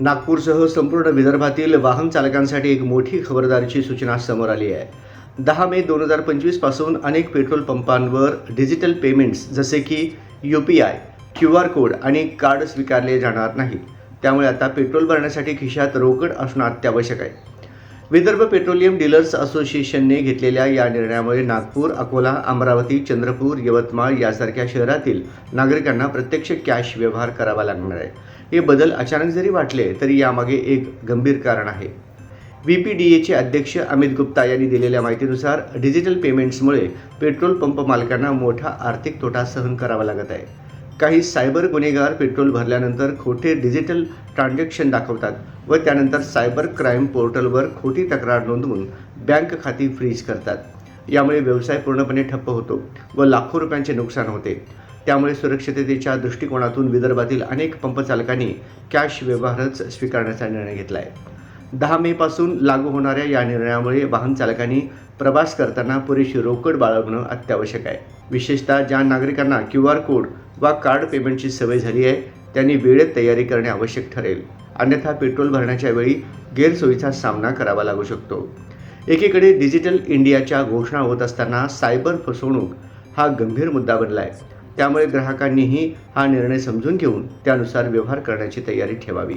नागपूरसह संपूर्ण विदर्भातील वाहन चालकांसाठी एक मोठी खबरदारीची सूचना समोर आली आहे. दहा मे दोन हजार पंचवीसपासून अनेक पेट्रोल पंपांवर डिजिटल पेमेंट्स जसे की U P I Q R code आणि कार्ड स्वीकारले जाणार नाही. त्यामुळे आता पेट्रोल भरण्यासाठी खिशात रोकड असणं अत्यावश्यक आहे. विदर्भ पेट्रोलियम डीलर्स असोसिएशनने घेतलेल्या या निर्णयामुळे नागपूर अकोला अमरावती चंद्रपूर यवतमाळ यासारख्या शहरातील नागरिकांना प्रत्यक्ष कॅश व्यवहार करावा लागणार आहे. हे बदल अचानक जरी वाटले तरी यामागे एक गंभीर कारण आहे. व्ही पी डी एचे अध्यक्ष अमित गुप्ता यांनी दिलेल्या माहितीनुसार डिजिटल पेमेंट्समुळे पेट्रोल पंप मालकांना मोठा आर्थिक तोटा सहन करावा लागत आहे. काही सायबर गुन्हेगार पेट्रोल भरल्यानंतर खोटे डिजिटल ट्रान्झॅक्शन दाखवतात व त्यानंतर सायबर क्राईम पोर्टलवर खोटी तक्रार नोंदवून बँक खाती फ्रीज करतात. यामुळे व्यवसाय पूर्णपणे ठप्प होतो व लाखो रुपयांचे नुकसान होते. त्यामुळे सुरक्षिततेच्या दृष्टिकोनातून विदर्भातील अनेक पंप चालकांनी कॅश व्यवहारच स्वीकारण्याचा निर्णय घेतला आहे दहा मे पासून लागू होणाऱ्या या निर्णयामुळे वाहन चालकांनी प्रवास करताना पुरेशी रोकड बाळगणं अत्यावश्यक आहे. विशेषतः ज्या नागरिकांना क्यू आर कोड वा कार्ड पेमेंटची सवय झाली आहे त्यांनी वेळेत तयारी करणे आवश्यक ठरेल. अन्यथा पेट्रोल भरण्याच्या वेळी गैरसोयीचा सामना करावा लागू शकतो. एकीकडे डिजिटल इंडियाच्या घोषणा होत असताना सायबर फसवणूक हा गंभीर मुद्दा बनला आहे त्यामुळे ग्राहकांनीही हा निर्णय समजून घेऊन त्यानुसार व्यवहार करण्याची तयारी ठेवावी.